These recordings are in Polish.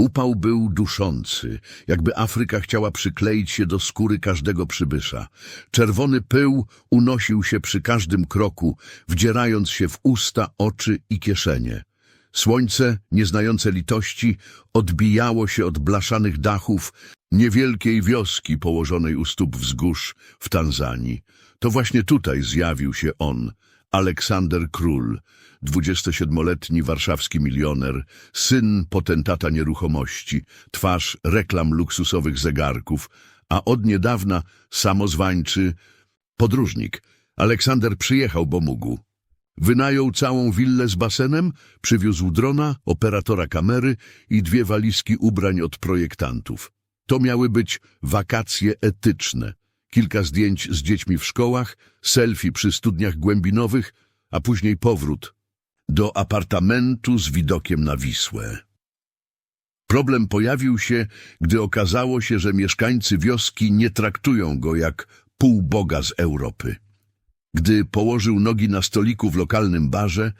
Upał był duszący, jakby Afryka chciała przykleić się do skóry każdego przybysza. Czerwony pył unosił się przy każdym kroku, wdzierając się w usta, oczy i kieszenie. Słońce, nieznające litości, odbijało się od blaszanych dachów niewielkiej wioski położonej u stóp wzgórz w Tanzanii. To właśnie tutaj zjawił się on, Aleksander Król, 27-letni warszawski milioner, syn potentata nieruchomości, twarz reklam luksusowych zegarków, a od niedawna samozwańczy podróżnik. Aleksander przyjechał, bo mógł. Wynajął całą willę z basenem, przywiózł drona, operatora kamery i dwie walizki ubrań od projektantów. To miały być wakacje etyczne. Kilka zdjęć z dziećmi w szkołach, selfie przy studniach głębinowych, a później powrót do apartamentu z widokiem na Wisłę. Problem pojawił się, gdy okazało się, że mieszkańcy wioski nie traktują go jak półboga z Europy. Gdy położył nogi na stoliku w lokalnym barze,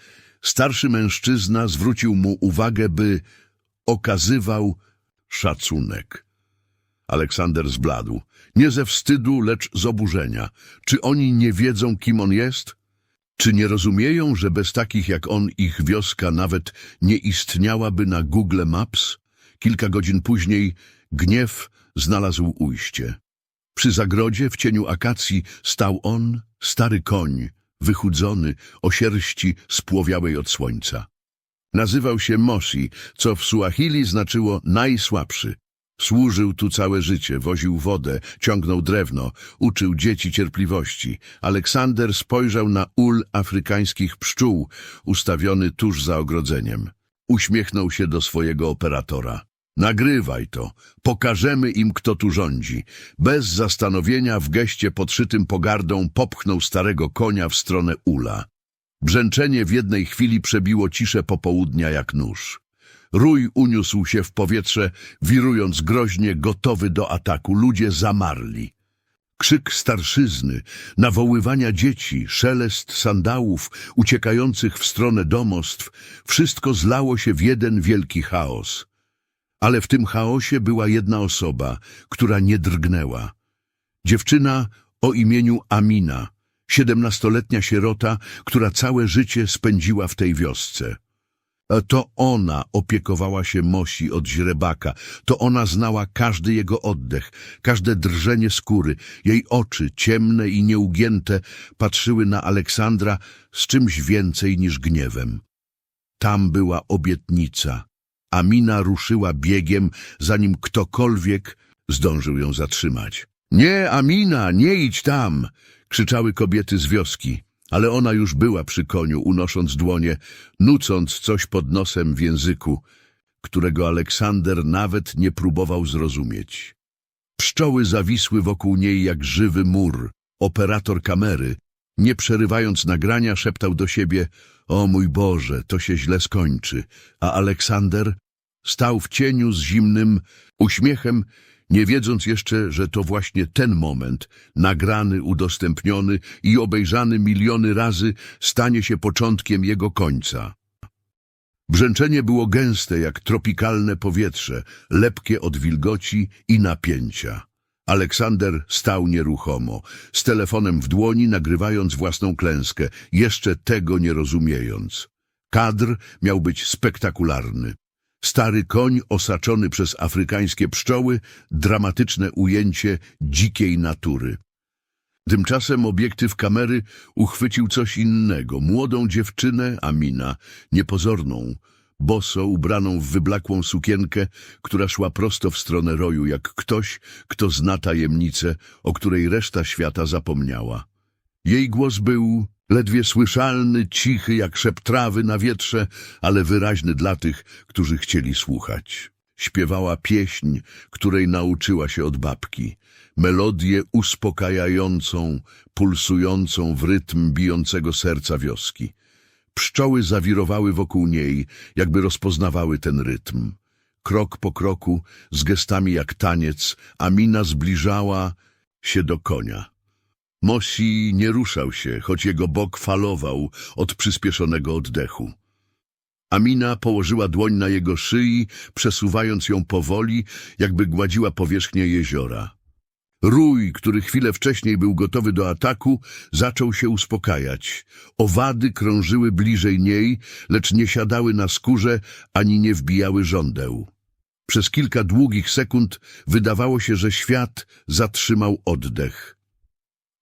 starszy mężczyzna zwrócił mu uwagę, by okazywał szacunek. Aleksander zbladł. Nie ze wstydu, lecz z oburzenia. Czy oni nie wiedzą, kim on jest? Czy nie rozumieją, że bez takich jak on ich wioska nawet nie istniałaby na Google Maps? Kilka godzin później gniew znalazł ujście. Przy zagrodzie w cieniu akacji stał on, stary koń, wychudzony, o sierści spłowiałej od słońca. Nazywał się Mosi, co w Suahili znaczyło najsłabszy. Służył tu całe życie, woził wodę, ciągnął drewno, uczył dzieci cierpliwości. Aleksander spojrzał na ul afrykańskich pszczół, ustawiony tuż za ogrodzeniem. Uśmiechnął się do swojego operatora. Nagrywaj to, pokażemy im, kto tu rządzi. Bez zastanowienia w geście podszytym pogardą popchnął starego konia w stronę ula. Brzęczenie w jednej chwili przebiło ciszę popołudnia jak nóż. Rój uniósł się w powietrze, wirując groźnie, gotowy do ataku. Ludzie zamarli. Krzyk starszyzny, nawoływania dzieci, szelest sandałów uciekających w stronę domostw, wszystko zlało się w jeden wielki chaos. Ale w tym chaosie była jedna osoba, która nie drgnęła. Dziewczyna o imieniu Amina, siedemnastoletnia sierota, która całe życie spędziła w tej wiosce. E, To ona opiekowała się Mosi od źrebaka, to ona znała każdy jego oddech, każde drżenie skóry. Jej oczy, ciemne i nieugięte, patrzyły na Aleksandra z czymś więcej niż gniewem. Tam była obietnica. Amina ruszyła biegiem, zanim ktokolwiek zdążył ją zatrzymać. Nie, Amina, nie idź tam! krzyczały kobiety z wioski. Ale ona już była przy koniu, unosząc dłonie, nucąc coś pod nosem w języku, którego Aleksander nawet nie próbował zrozumieć. Pszczoły zawisły wokół niej jak żywy mur. Operator kamery, nie przerywając nagrania, szeptał do siebie O mój Boże, to się źle skończy. A Aleksander stał w cieniu z zimnym uśmiechem, nie wiedząc jeszcze, że to właśnie ten moment, nagrany, udostępniony i obejrzany miliony razy, stanie się początkiem jego końca. Brzęczenie było gęste jak tropikalne powietrze, lepkie od wilgoci i napięcia. Aleksander stał nieruchomo, z telefonem w dłoni nagrywając własną klęskę, jeszcze tego nie rozumiejąc. Kadr miał być spektakularny. Stary koń osaczony przez afrykańskie pszczoły, dramatyczne ujęcie dzikiej natury. Tymczasem obiektyw kamery uchwycił coś innego. Młodą dziewczynę, Amina, niepozorną, boso ubraną w wyblakłą sukienkę, która szła prosto w stronę roju, jak ktoś, kto zna tajemnicę, o której reszta świata zapomniała. Jej głos był ledwie słyszalny, cichy jak szep trawy na wietrze, ale wyraźny dla tych, którzy chcieli słuchać. Śpiewała pieśń, której nauczyła się od babki. Melodię uspokajającą, pulsującą w rytm bijącego serca wioski. Pszczoły zawirowały wokół niej, jakby rozpoznawały ten rytm. Krok po kroku, z gestami jak taniec, Amina zbliżała się do konia. Mosi nie ruszał się, choć jego bok falował od przyspieszonego oddechu. Amina położyła dłoń na jego szyi, przesuwając ją powoli, jakby gładziła powierzchnię jeziora. Rój, który chwilę wcześniej był gotowy do ataku, zaczął się uspokajać. Owady krążyły bliżej niej, lecz nie siadały na skórze ani nie wbijały żądeł. Przez kilka długich sekund wydawało się, że świat zatrzymał oddech.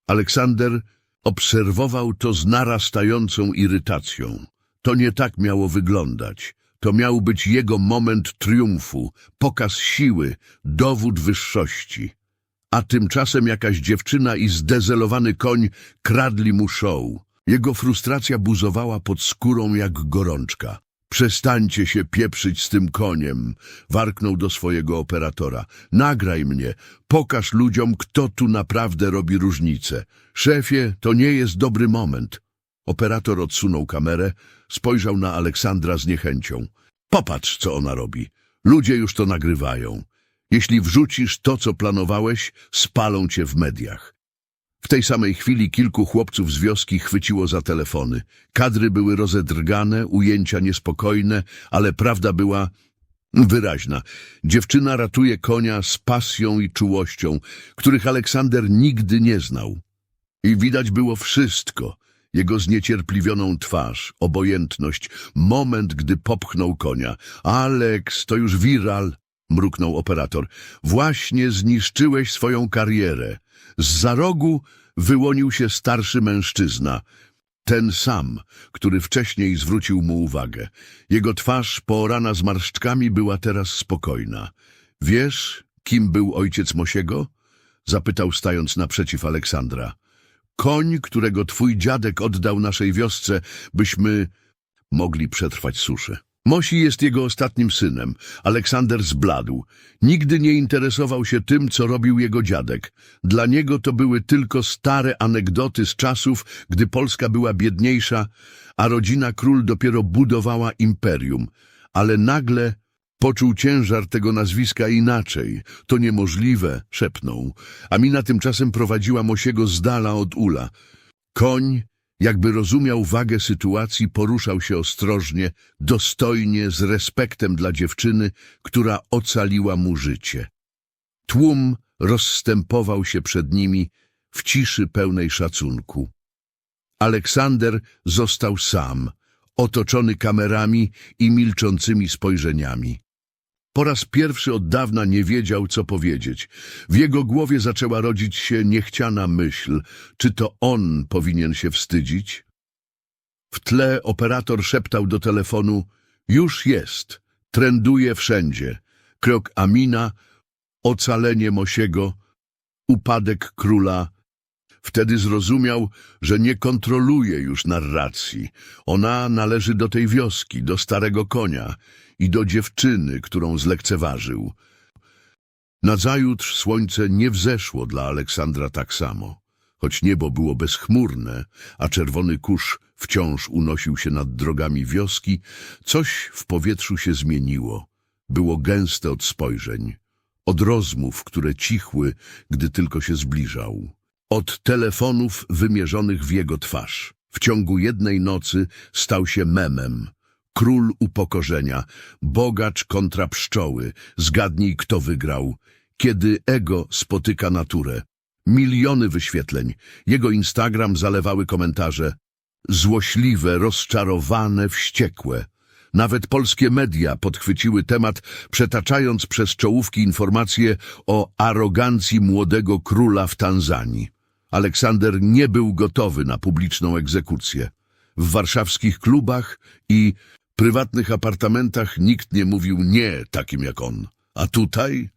Aleksander obserwował to z narastającą irytacją. To nie tak miało wyglądać. To miał być jego moment triumfu, pokaz siły, dowód wyższości. A tymczasem jakaś dziewczyna i zdezelowany koń kradli mu show. Jego frustracja buzowała pod skórą jak gorączka. Przestańcie się pieprzyć z tym koniem, warknął do swojego operatora. Nagraj mnie, pokaż ludziom, kto tu naprawdę robi różnicę. Szefie, to nie jest dobry moment. Operator odsunął kamerę, spojrzał na Aleksandra z niechęcią. Popatrz, co ona robi. Ludzie już to nagrywają. Jeśli wrzucisz to, co planowałeś, spalą cię w mediach. W tej samej chwili kilku chłopców z wioski chwyciło za telefony. Kadry były rozedrgane, ujęcia niespokojne, ale prawda była wyraźna. Dziewczyna ratuje konia z pasją i czułością, których Aleksander nigdy nie znał. I widać było wszystko. Jego zniecierpliwioną twarz, obojętność, moment, gdy popchnął konia. Aleks, to już wiral, mruknął operator. Właśnie zniszczyłeś swoją karierę. Z za rogu wyłonił się starszy mężczyzna. Ten sam, który wcześniej zwrócił mu uwagę. Jego twarz, poorana zmarszczkami, była teraz spokojna. Wiesz, kim był ojciec Mosiego? Zapytał, stając naprzeciw Aleksandra. Koń, którego twój dziadek oddał naszej wiosce, byśmy mogli przetrwać suszę. Mosi jest jego ostatnim synem. Aleksander zbladł. Nigdy nie interesował się tym, co robił jego dziadek. Dla niego to były tylko stare anegdoty z czasów, gdy Polska była biedniejsza, a rodzina król dopiero budowała imperium. Ale nagle poczuł ciężar tego nazwiska inaczej. To niemożliwe, szepnął. Amina tymczasem prowadziła Mosiego z dala od ula. Koń jakby rozumiał wagę sytuacji, poruszał się ostrożnie, dostojnie, z respektem dla dziewczyny, która ocaliła mu życie. Tłum rozstępował się przed nimi w ciszy pełnej szacunku. Aleksander został sam, otoczony kamerami i milczącymi spojrzeniami. Po raz pierwszy od dawna nie wiedział, co powiedzieć. W jego głowie zaczęła rodzić się niechciana myśl, czy to on powinien się wstydzić? W tle operator szeptał do telefonu, już jest, trenduje wszędzie. Krok Amina, ocalenie Mosiego, upadek króla. Wtedy zrozumiał, że nie kontroluje już narracji. Ona należy do tej wioski, do starego konia i do dziewczyny, którą zlekceważył. Nazajutrz słońce nie wzeszło dla Aleksandra tak samo. Choć niebo było bezchmurne, a czerwony kurz wciąż unosił się nad drogami wioski, coś w powietrzu się zmieniło. Było gęste od spojrzeń, od rozmów, które cichły, gdy tylko się zbliżał, od telefonów wymierzonych w jego twarz. W ciągu jednej nocy stał się memem, król upokorzenia, bogacz kontra pszczoły, zgadnij kto wygrał, kiedy ego spotyka naturę. Miliony wyświetleń, jego Instagram zalewały komentarze. Złośliwe, rozczarowane, wściekłe. Nawet polskie media podchwyciły temat, przetaczając przez czołówki informacje o arogancji młodego króla w Tanzanii. Aleksander nie był gotowy na publiczną egzekucję. W warszawskich klubach i prywatnych apartamentach nikt nie mówił nie takim jak on. A tutaj?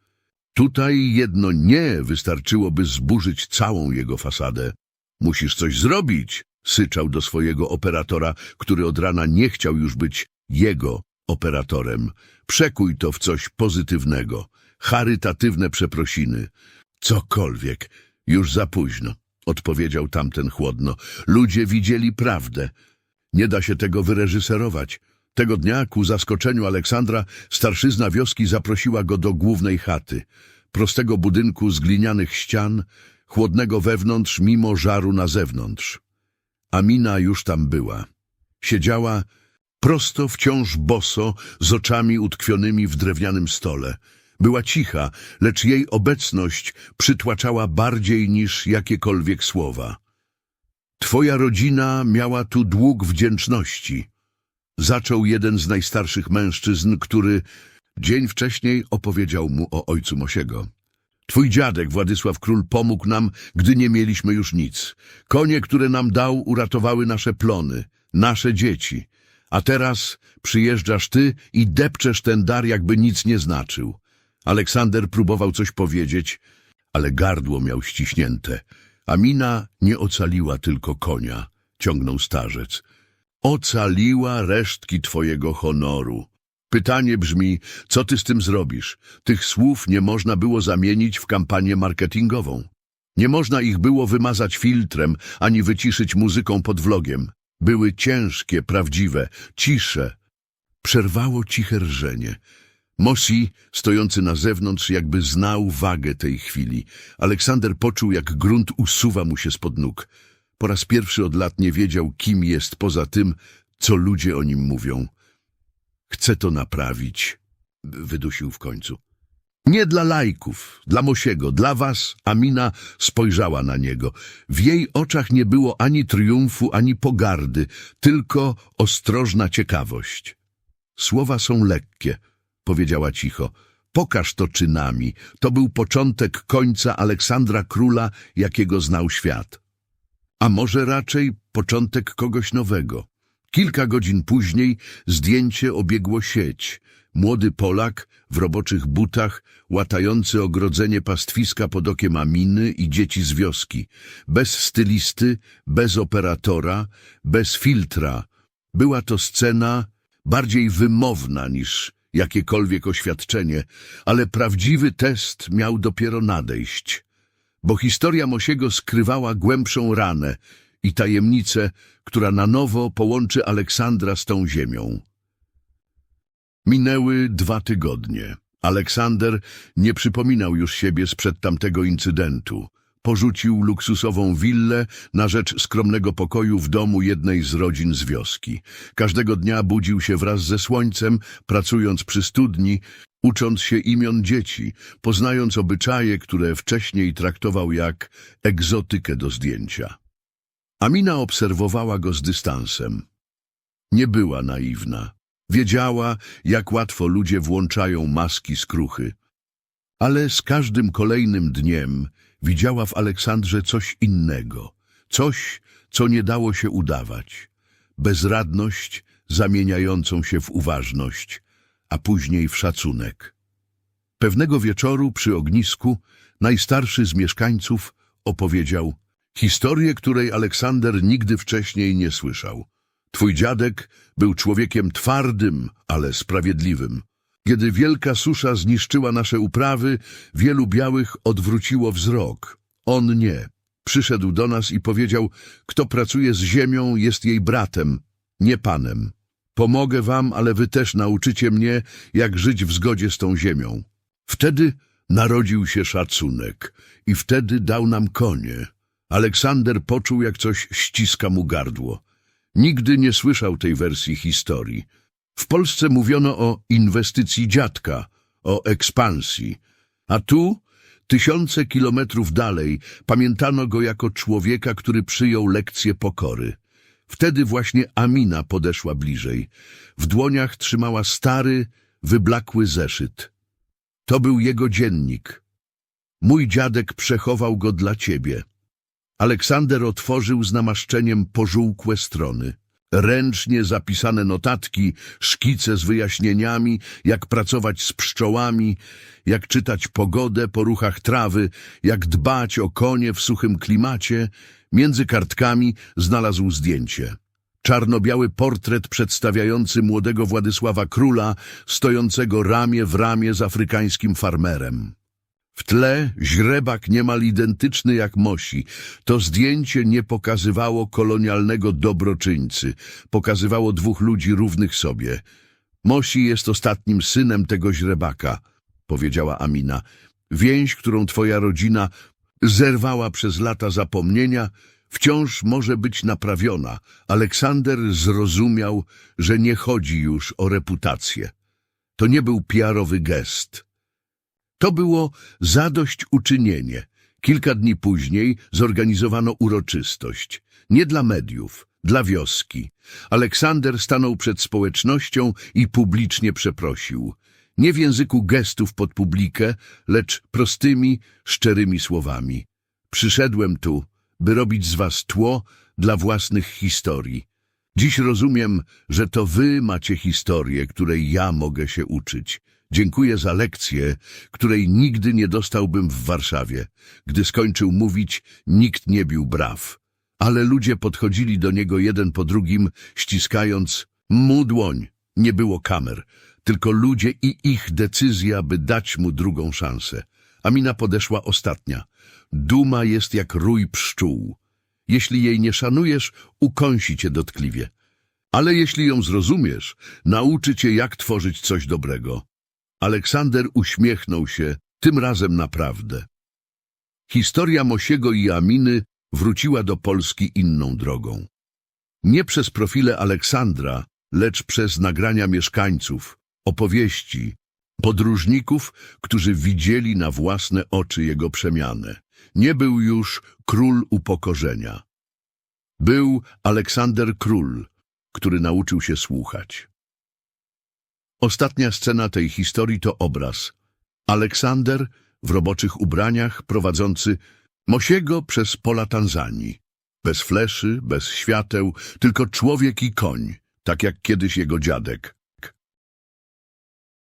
Tutaj jedno nie wystarczyłoby zburzyć całą jego fasadę. Musisz coś zrobić, syczał do swojego operatora, który od rana nie chciał już być jego operatorem. Przekuj to w coś pozytywnego, charytatywne przeprosiny. Cokolwiek, już za późno, odpowiedział tamten chłodno. Ludzie widzieli prawdę. Nie da się tego wyreżyserować. Tego dnia, ku zaskoczeniu Aleksandra, starszyzna wioski zaprosiła go do głównej chaty, prostego budynku z glinianych ścian, chłodnego wewnątrz, mimo żaru na zewnątrz. Amina już tam była. Siedziała, prosto, wciąż boso, z oczami utkwionymi w drewnianym stole. Była cicha, lecz jej obecność przytłaczała bardziej niż jakiekolwiek słowa. Twoja rodzina miała tu dług wdzięczności. Zaczął jeden z najstarszych mężczyzn, który dzień wcześniej opowiedział mu o ojcu Mosiego. Twój dziadek, Władysław Król, pomógł nam, gdy nie mieliśmy już nic. Konie, które nam dał, uratowały nasze plony, nasze dzieci. A teraz przyjeżdżasz ty i depczesz ten dar, jakby nic nie znaczył. Aleksander próbował coś powiedzieć, ale gardło miał ściśnięte. Amina nie ocaliła tylko konia, ciągnął starzec. Ocaliła resztki twojego honoru. Pytanie brzmi, co ty z tym zrobisz? Tych słów nie można było zamienić w kampanię marketingową. Nie można ich było wymazać filtrem, ani wyciszyć muzyką pod vlogiem. Były ciężkie, prawdziwe, cisze. Przerwało ciche rżenie. Mosi, stojący na zewnątrz, jakby znał wagę tej chwili. Aleksander poczuł, jak grunt usuwa mu się spod nóg. Po raz pierwszy od lat nie wiedział, kim jest poza tym, co ludzie o nim mówią. Chcę to naprawić, wydusił w końcu. Nie dla lajków, dla Mosiego, dla was, Amina spojrzała na niego. W jej oczach nie było ani triumfu, ani pogardy, tylko ostrożna ciekawość. Słowa są lekkie, powiedziała cicho. Pokaż to czynami. To był początek końca Aleksandra Króla, jakiego znał świat. A może raczej początek kogoś nowego. Kilka godzin później zdjęcie obiegło sieć. Młody Polak w roboczych butach, łatający ogrodzenie pastwiska pod okiem Aminy i dzieci z wioski. Bez stylisty, bez operatora, bez filtra. Była to scena bardziej wymowna niż jakiekolwiek oświadczenie, ale prawdziwy test miał dopiero nadejść. Bo historia Mosiego skrywała głębszą ranę i tajemnicę, która na nowo połączy Aleksandra z tą ziemią. Minęły dwa tygodnie. Aleksander nie przypominał już siebie sprzed tamtego incydentu. Porzucił luksusową willę na rzecz skromnego pokoju w domu jednej z rodzin z wioski. Każdego dnia budził się wraz ze słońcem, pracując przy studni, ucząc się imion dzieci, poznając obyczaje, które wcześniej traktował jak egzotykę do zdjęcia. Amina obserwowała go z dystansem. Nie była naiwna. Wiedziała, jak łatwo ludzie włączają maski skruchy. Ale z każdym kolejnym dniem widziała w Aleksandrze coś innego. Coś, co nie dało się udawać. Bezradność zamieniającą się w uważność, a później w szacunek. Pewnego wieczoru przy ognisku najstarszy z mieszkańców opowiedział historię, której Aleksander nigdy wcześniej nie słyszał. Twój dziadek był człowiekiem twardym, ale sprawiedliwym. Kiedy wielka susza zniszczyła nasze uprawy, wielu białych odwróciło wzrok. On nie. Przyszedł do nas i powiedział, kto pracuje z ziemią, jest jej bratem, nie panem. Pomogę wam, ale wy też nauczycie mnie, jak żyć w zgodzie z tą ziemią. Wtedy narodził się szacunek i wtedy dał nam konie. Aleksander poczuł, jak coś ściska mu gardło. Nigdy nie słyszał tej wersji historii. W Polsce mówiono o inwestycji dziadka, o ekspansji, a tu, tysiące kilometrów dalej, pamiętano go jako człowieka, który przyjął lekcję pokory. Wtedy właśnie Amina podeszła bliżej. W dłoniach trzymała stary, wyblakły zeszyt. To był jego dziennik. Mój dziadek przechował go dla ciebie. Aleksander otworzył z namaszczeniem pożółkłe strony. Ręcznie zapisane notatki, szkice z wyjaśnieniami, jak pracować z pszczołami, jak czytać pogodę po ruchach trawy, jak dbać o konie w suchym klimacie. Między kartkami znalazł zdjęcie. Czarno-biały portret przedstawiający młodego Władysława Króla, stojącego ramię w ramię z afrykańskim farmerem. W tle źrebak niemal identyczny jak Mosi. To zdjęcie nie pokazywało kolonialnego dobroczyńcy. Pokazywało dwóch ludzi równych sobie. Mosi jest ostatnim synem tego źrebaka, powiedziała Amina. Więź, którą twoja rodzina zerwała przez lata zapomnienia, wciąż może być naprawiona. Aleksander zrozumiał, że nie chodzi już o reputację. To nie był PR-owy gest. To było zadośćuczynienie. Kilka dni później zorganizowano uroczystość. Nie dla mediów, dla wioski. Aleksander stanął przed społecznością i publicznie przeprosił. Nie w języku gestów pod publikę, lecz prostymi, szczerymi słowami. Przyszedłem tu, by robić z was tło dla własnych historii. Dziś rozumiem, że to wy macie historię, której ja mogę się uczyć. Dziękuję za lekcję, której nigdy nie dostałbym w Warszawie. Gdy skończył mówić, nikt nie bił braw. Ale ludzie podchodzili do niego jeden po drugim, ściskając mu dłoń. Nie było kamer, tylko ludzie i ich decyzja, by dać mu drugą szansę. Amina podeszła ostatnia. Duma jest jak rój pszczół. Jeśli jej nie szanujesz, ukąsi cię dotkliwie. Ale jeśli ją zrozumiesz, nauczy cię, jak tworzyć coś dobrego. Aleksander uśmiechnął się, tym razem naprawdę. Historia Mosiego i Aminy wróciła do Polski inną drogą. Nie przez profile Aleksandra, lecz przez nagrania mieszkańców, opowieści, podróżników, którzy widzieli na własne oczy jego przemianę. Nie był już król upokorzenia. Był Aleksander Król, który nauczył się słuchać. Ostatnia scena tej historii to obraz. Aleksander w roboczych ubraniach prowadzący Mosiego przez pola Tanzanii. Bez fleszy, bez świateł, tylko człowiek i koń, tak jak kiedyś jego dziadek.